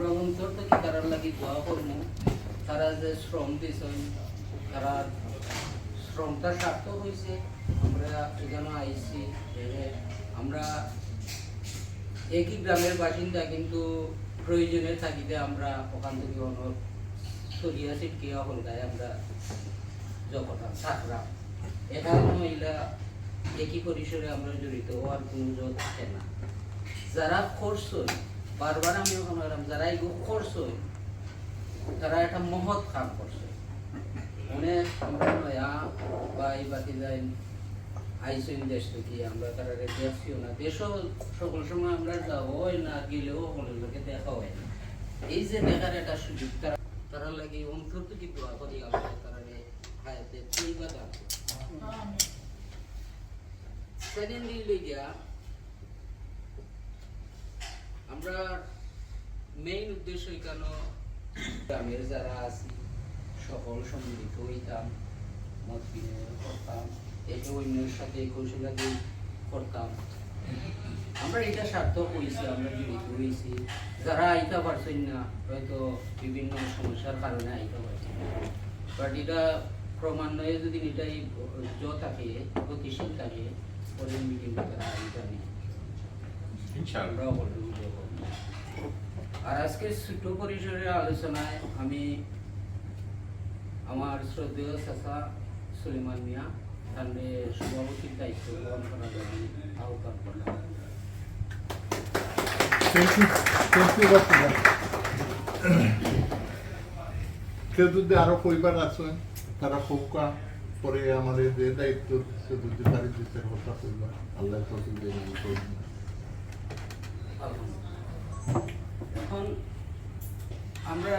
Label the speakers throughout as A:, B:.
A: আমরা অন্তর থেকে তারার লাগি দোয়া করব তারা যে শ্রম দিয়েছেন তারা শ্রমটা সার্থক হয়েছে আমরা এখানে আইছি আমরা একই গ্রামের বাসিন্দা, কিন্তু প্রয়োজনে থাকিতে আমরা ওখান থেকে অনেক সরিয়া ছিটকে হলগায় আমরা যখন থাকলাম। এখানে মহিলা একই পরিসরে আমরা জড়িত হওয়ার কোনো থাকে না। যারা করছই বারবার আমি ওখানে গেলাম যারা এগুলো করছই তারা একটা মহৎ কাম করছে। অনেক বাকি যাই আইসইন দেশ থেকে আমরা তারা দেখছিও না। দেশও সকল সময় আমরা যাব না গেলেও সকলের লোকে দেখা হয় না। এই যে দেখার একটা সুযোগ তারা তারা লাগে অন্তর থেকে দোয়া করি আমরা তারা হায়াতে পরিবার দান সেকেন্ডলি লইয়া আমরা মেইন উদ্দেশ্য কেন গ্রামের যারা আছি, সকল সম্মিলিত হইতাম, মত করতাম, একে অন্যের সাথে কৌশলাদি করতাম। আমরা এটা সার্থক হয়েছি আমরা জড়িত হয়েছি যারা আইতা পারছেন না, হয়তো বিভিন্ন সমস্যার কারণে আইতা পারছেন না। বাট এটা ক্রমান্বয়ে যদি এটাই জ থাকে, গতিশীল থাকে, পরে মিটিং তারা আইতা নেই। আমরাও আর আজকে ছোট পরিসরের আলোচনায় আমি আমার শ্রদ্ধেয় সুলেমান মিয়া সভাপতির দায়িত্ব গ্রহণ করার জন্য আহ্বান করলাম.
B: কেউ যদি আরও পরিবার আছেন তারা খোকা পরে আমাদের যে দায়িত্ব সে যদি পারি দিতে কথা করবা আল্লাহ প্রতি।
A: এখন আমরা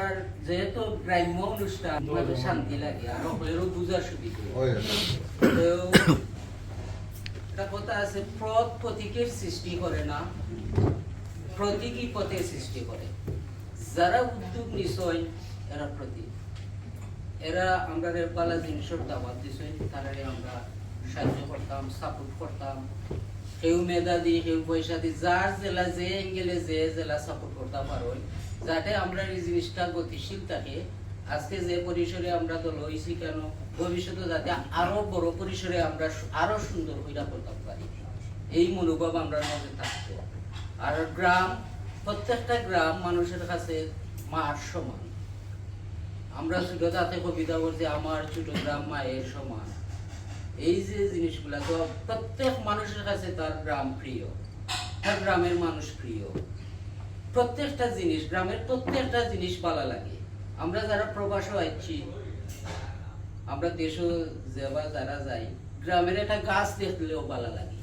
A: যেহেতু গ্রাম্য অনুষ্ঠান শান্তি লাগে আর হলেও বুঝার সুবিধা। একটা কথা আছে প্রদ প্রতীকের সৃষ্টি করে না প্রতীকই পথে সৃষ্টি করে। যারা উদ্যোগ নিশ্চয় এরা প্রতীক। এরা আমরা বালা জিনিসের দাবাত দিছই তারারে আমরা সাহায্য করতাম সাপোর্ট করতাম। কেউ মেধা দিয়ে কেউ পয়সা দিয়ে যার জেলা যে এঙ্গেলে যে জেলা সাপোর্ট করতে পারো যাতে আমরা এই জিনিসটা গতিশীল থাকে। আজকে যে পরিসরে আমরা দল হয়েছি কেন? ভবিষ্যতে যাতে আরও বড় পরিসরে আমরা আরও সুন্দর হইরা করতে পারি। এই মনোভাব আমরা মধ্যে থাকতো আর গ্রাম, প্রত্যেকটা গ্রাম মানুষের কাছে মার সমান। আমরা ছোট তাতে কবিতা বলছি, আমার ছোট গ্রাম মায়ের সমান। এই যে জিনিসগুলা, তো প্রত্যেক মানুষের কাছে তার গ্রাম প্রিয়। তার গ্রামের মানুষ প্রিয়। প্রত্যেকটা জিনিস, গ্রামের প্রত্যেকটা জিনিস ভালো লাগে। আমরা যারা প্রবাস হয়েছি আমরা দেশও যাবা যারা যাই, গ্রামের একটা গাছ দেখলেও ভালো লাগে।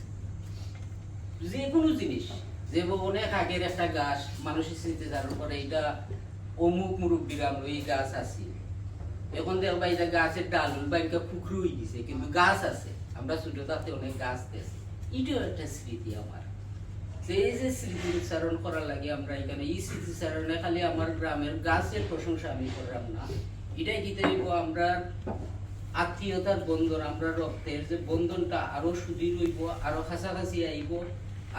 A: যে কোনো জিনিস, যে অনেক আগের একটা গাছ, মানুষের স্মৃতি যার উপরে এটা অমুক মুরব্বীর আমরা এই গাছ আছে। এখন গাছের ডাল হয়ে গেছে, কিন্তু গাছ আছে। আমরা ছোট তাতে অনেক গাছ এটাও একটা স্মৃতি আমার। এই যে করার লাগে আমরা এখানে, এই স্মৃতি উচ্চারণে খালি আমার গ্রামের গাছের প্রশংসা আমি করলাম না। এটাই কি আমরা আত্মীয়তার বন্ধন, আমরা রক্তের যে বন্ধনটা আরও সুদৃঢ় হইব, আরও কাছাকাছি আইব,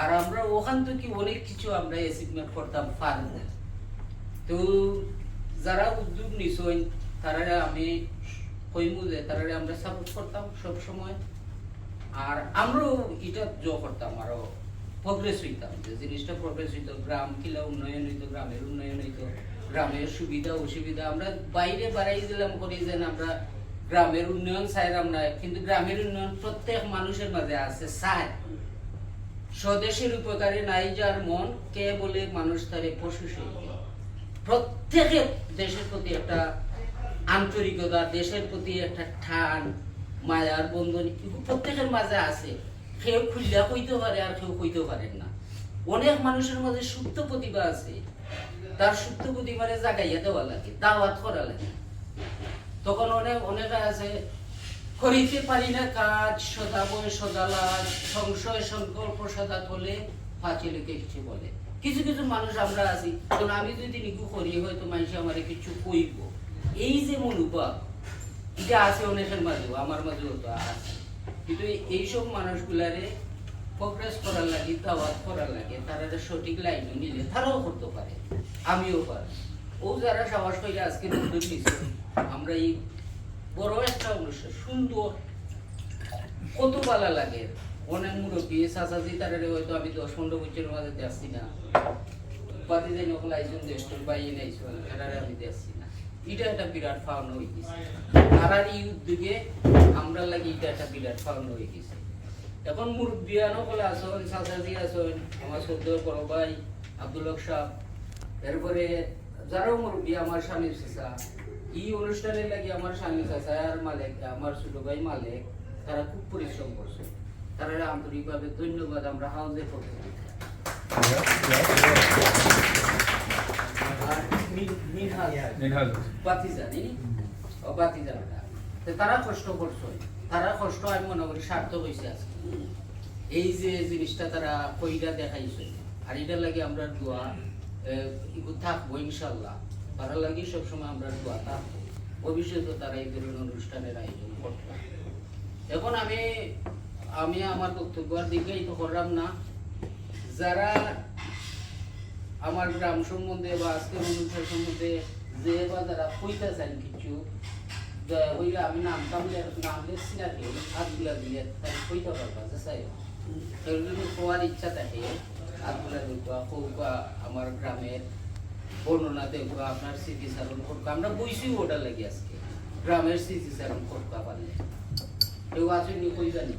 A: আর আমরা ওখান থেকে অনেক কিছু আমরা অ্যাচিভমেন্ট করতাম তো যারা উদ্যোগ নিছই তারা আমি কইমু যে তারা আমরা সাপোর্ট করতাম সব সময়। আর আমরাও এটা করতাম আরও প্রগ্রেস হইতাম, যে জিনিসটা প্রগ্রেস গ্রাম কিলা উন্নয়ন হইতো, গ্রামের উন্নয়ন হইতো, গ্রামের সুবিধা, অসুবিধা, আমরা বাইরে বাড়াই দিলাম করি যে আমরা গ্রামের উন্নয়ন চাইলাম না, কিন্তু গ্রামের উন্নয়ন প্রত্যেক মানুষের মাঝে আছে চায় স্বদেশের উপকারে নাই যার মন, কে বলে মানুষ তারে পশু প্রত্যেকের দেশের প্রতি একটা আন্তরিকতা, দেশের প্রতি একটা টান মায়ার বন্ধন প্রত্যেকের মাঝে আছে। কেউ খুললা কইতে পারে আর কেউ কইতে পারেন না। অনেক মানুষের মাঝে সুপ্ত প্রতিভা আছে। তার সুপ্ত প্রতিভারে জাগাইয়া দেওয়া লাগে, দাওয়াত করা লাগে। তখন অনেক অনেক আছে, করিতে পারি না কাজ, সদা বই সদা লাজ, সংশয় সংকল্প সদা তোলে পাঁচিলকে কিছু বলে। কিছু কিছু মানুষ আমরা আছি, তখন আমি যদি নিকু করি, হয়তো মানুষ আমার কিছু কইব। এই যে মনোভাব এটা আছে অনেকের মাঝেও, আমার মাঝেও তো আছে। কিন্তু এইসব মানুষগুলারে প্রোগ্রেস করার লাগে, দাওয়াত করার লাগে, তারা সঠিক লাইন নিলে তারাও করতে পারে, আমিও পারি। ও যারা সাহস করে আজকে উদ্যোগ নিচ্ছে আমরা এই বড় একটা অনুষ্ঠান সুন্দর, কত ভালো লাগে। অনেক মুরব্বী, চাচাজি তারা হয়তো আমি দশ পনেরো বছরের মাঝে আসছি না। বাতি যাই নকল আইসুন দেশের বাইরে আইসুন এরারে আমি দেখছি না। এটা একটা বিরাট পাওনা হয়ে গেছে। আর এই উদ্যোগে আমরা লাগি এটা একটা বিরাট পাওনা হয়ে গেছে। এখন মুরব্বিয়ানো বলে আসন, চাচাজি আসন, আমার সদ্য বড় ভাই আব্দুল সাহ। এরপরে যারাও মুরব্বী, আমার স্বামী চাচা। এই অনুষ্ঠানের লাগি আমার স্বামী চাচা আর মালিক, আমার ছোট ভাই মালিক, তারা খুব পরিশ্রম করছে। তারা আন্তরিকভাবে ধন্যবাদ, আমরা হাউজে পক্ষ তারা কষ্ট করছে। তারা কষ্ট আমি মনে করি সার্থক হয়েছে আজকে। এই যে জিনিসটা তারা কইরা দেখাইছে আর এটা লাগে আমরা দোয়া থাকব ইনশাল্লাহ। তারা লাগে সবসময় আমরা দোয়া থাকব। ভবিষ্যতে তারা এই ধরনের অনুষ্ঠানের আয়োজন করবে এখন আমি আমি আমার বক্তব্য আর দীর্ঘায়িত করলাম না। যারা আমার গ্রাম সম্বন্ধে বা আজকের অনুষ্ঠান সম্বন্ধে যে বা যারা কইতে চান কিছু কইরা আমি নাম টাম নাম লেখছি না কি হাতগুলা দিলে তাই কইতে পারবা, যে চাই। যদি কোয়ার ইচ্ছা থাকে, হাতগুলা দেখবা কৌকা আমার গ্রামের বর্ণনা দেখবা, আপনার স্মৃতিচারণ করব। আমরা বইছি ওটা লাগে আজকে, গ্রামের স্মৃতিচারণ করতে পারলে। কেউ আছে নি কই জানি